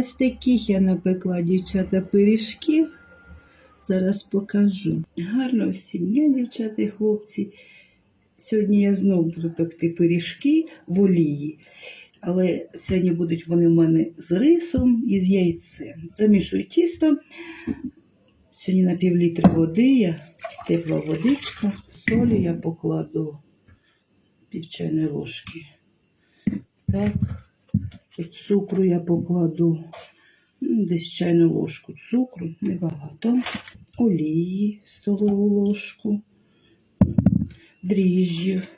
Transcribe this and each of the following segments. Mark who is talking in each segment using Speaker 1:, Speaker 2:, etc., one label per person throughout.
Speaker 1: Ось таких я напекла дівчата пиріжків. Зараз покажу. Гарно всім дня, дівчата і хлопці. Сьогодні я знову буду пекти пиріжки в олії. Але сьогодні будуть вони в мене з рисом і з яйцем. Замішую тісто. Сьогодні на пів літра води, я тепла водичка. Солі я покладу пів чайної ложки. Так. Цукру я покладу ну, десь чайну ложку цукру, небагато. Олії столову ложку, дріжджів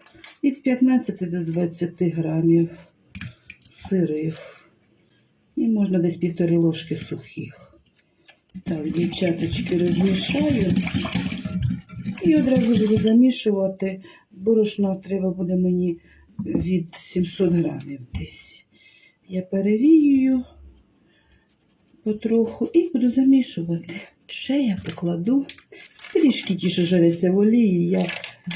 Speaker 1: від 15 до 20 грамів сирих. І можна десь півтори ложки сухих. Так, дівчаточки розмішаю. І одразу буду замішувати. Борошна треба буде мені від 700 грамів десь. Я перевіюю потроху і буду замішувати. Ще я покладу пиріжки ті, що в олії, я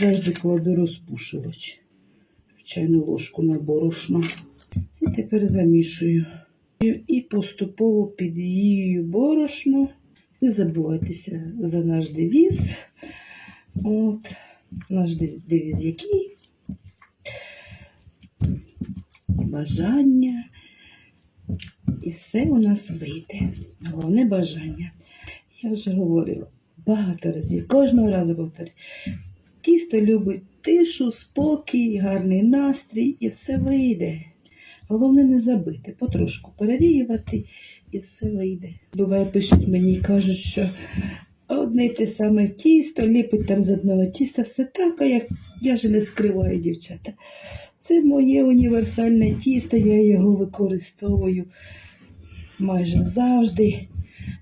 Speaker 1: завжди кладу розпушувач. в Чайну ложку на борошно. І тепер замішую. І- поступово підвіюю борошно. Не забувайтеся за наш девіз. От, наш дев- девіз який? Бажання. І все у нас вийде. Головне бажання. Я вже говорила багато разів, кожного разу повторюю. Тісто любить тишу, спокій, гарний настрій і все вийде. Головне не забити, потрошку перевіювати і все вийде. Буває, пишуть мені і кажуть, що одне й те саме тісто, ліпить там з одного тіста, все так, а як я ж не скриваю, дівчата. Це моє універсальне тісто, я його використовую майже завжди.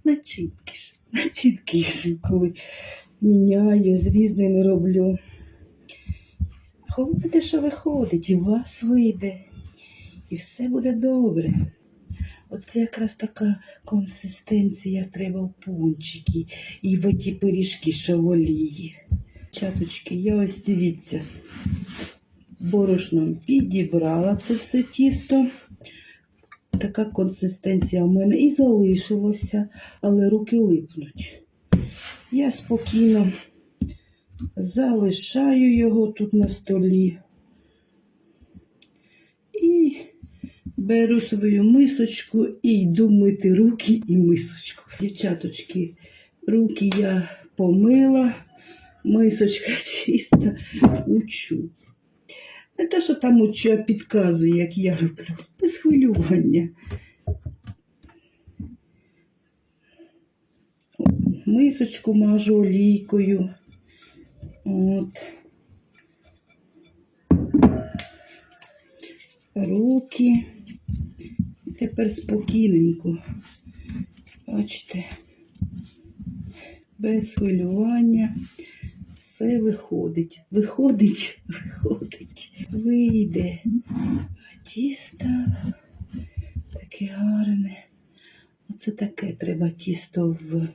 Speaker 1: Начинки ж, коли міняю, з різними роблю. Головне те, що виходить, і у вас вийде, і все буде добре. Оце якраз така консистенція треба в пончики і в ті пиріжки, в. Чаточки, я ось дивіться, борошном підібрала це все тісто. Така консистенція в мене і залишилося, але руки липнуть. Я спокійно залишаю його тут на столі і беру свою мисочку і йду мити руки і мисочку. Дівчаточки, руки я помила, мисочка чиста, учу. Не те, що там учу, а підказую, як я роблю. Без хвилювання. Мисочку мажу олійкою. От. Руки. І тепер спокійненько. Бачите, без хвилювання все виходить. Виходить, виходить, вийде. А тісто таке гарне. Оце таке треба тісто в,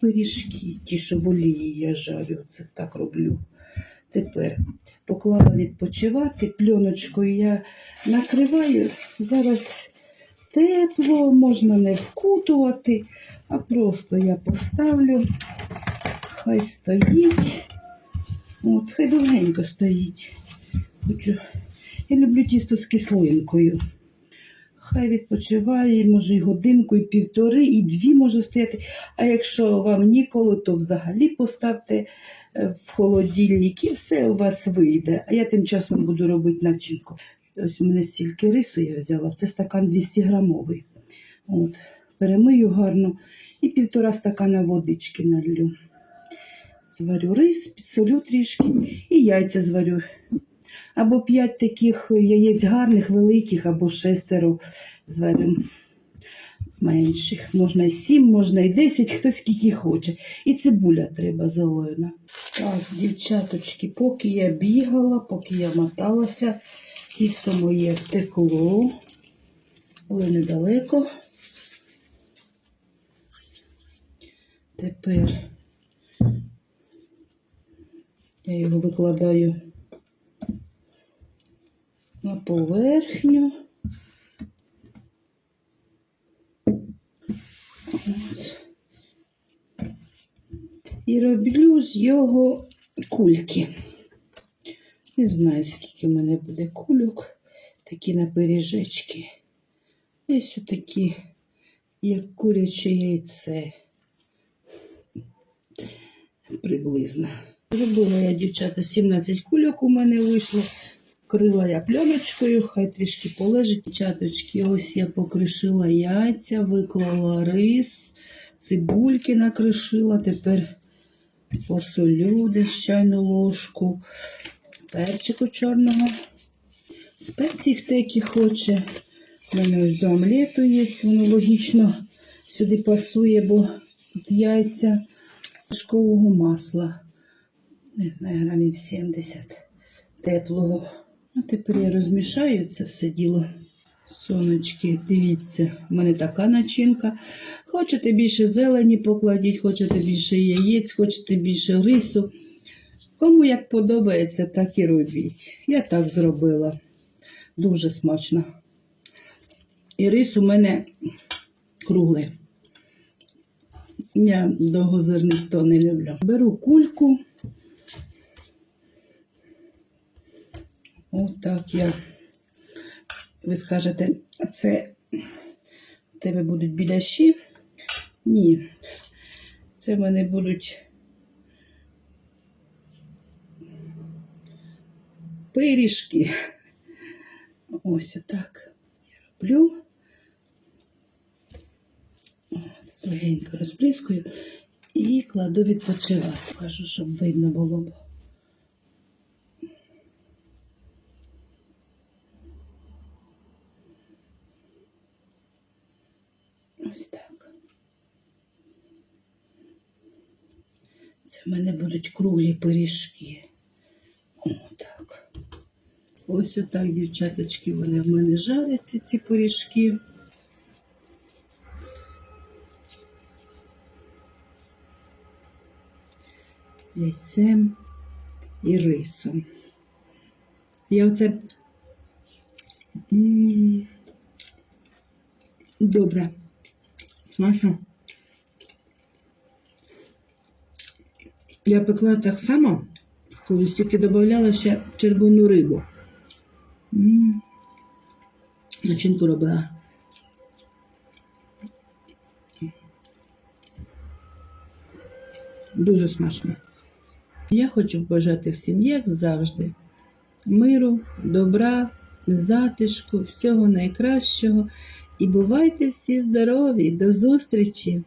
Speaker 1: пиріжки. Ті, що в олії я жарю, це так роблю. Тепер поклала відпочивати, пленочкою я накриваю. Зараз тепло, можна не вкутувати, а просто я поставлю, хай стоїть. От, хай довгенько стоїть. Я люблю тісто з кислинкою. Хай відпочиває, може, і годинку, і півтори, і дві може стояти. А якщо вам ніколи, то взагалі поставте е, в холодильник і все у вас вийде. А я тим часом буду робити начинку. Ось у мене стільки рису я взяла, це стакан 200 грамовий. От, перемию гарно і півтора стакана водички налью. Зварю рис, підсолю трішки і яйця зварю. Або п'ять таких яєць гарних, великих, або шестеро зварю менших. Можна і сім, можна і десять, хто скільки хоче. І цибуля треба зелена. Так, дівчаточки, поки я бігала, поки я моталася, тісто моє втекло, але недалеко. Тепер я його викладаю на поверхню. От. І роблю з його кульки. Не знаю, скільки в мене буде кульок. Такі на пиріжечки. ось такі, як куряче яйце приблизно. Зробила я, дівчата, 17 кульок у мене вийшло. Крила я пленочкою, хай трішки полежить. Дівчаточки, ось я покришила яйця, виклала рис, цибульки накришила. Тепер посолю десь чайну ложку, перчику чорного. Спеції, хто які хоче. У мене ось до омлету є, воно логічно сюди пасує, бо тут яйця вершкового масла. Не знаю, грамів 70 теплого. А тепер я розмішаю це все діло. Сонечки, дивіться, в мене така начинка. Хочете більше зелені покладіть, хочете більше яєць, хочете більше рису. Кому як подобається, так і робіть. Я так зробила. Дуже смачно. І рис у мене круглий. Я довгозернисто не люблю. Беру кульку. Отак я. Ви скажете, це в тебе будуть біляші? Ні. Це в мене будуть пиріжки. Ось отак я роблю. От, Легенько розпліскую і кладу відпочивати. Кажу, щоб видно було б. Ось так. Це в мене будуть круглі пиріжки. Отак. Ось отак, дівчаточки, вони в мене жаряться, ці пиріжки. З яйцем і рисом. Я оце добре. Смачно. Я пекла так само, колись тільки додавала ще червону рибу. Начинку робила. Дуже смачно. Я хочу побажати всім, як завжди, миру, добра, затишку, всього найкращого. І бувайте всі здорові! До зустрічі!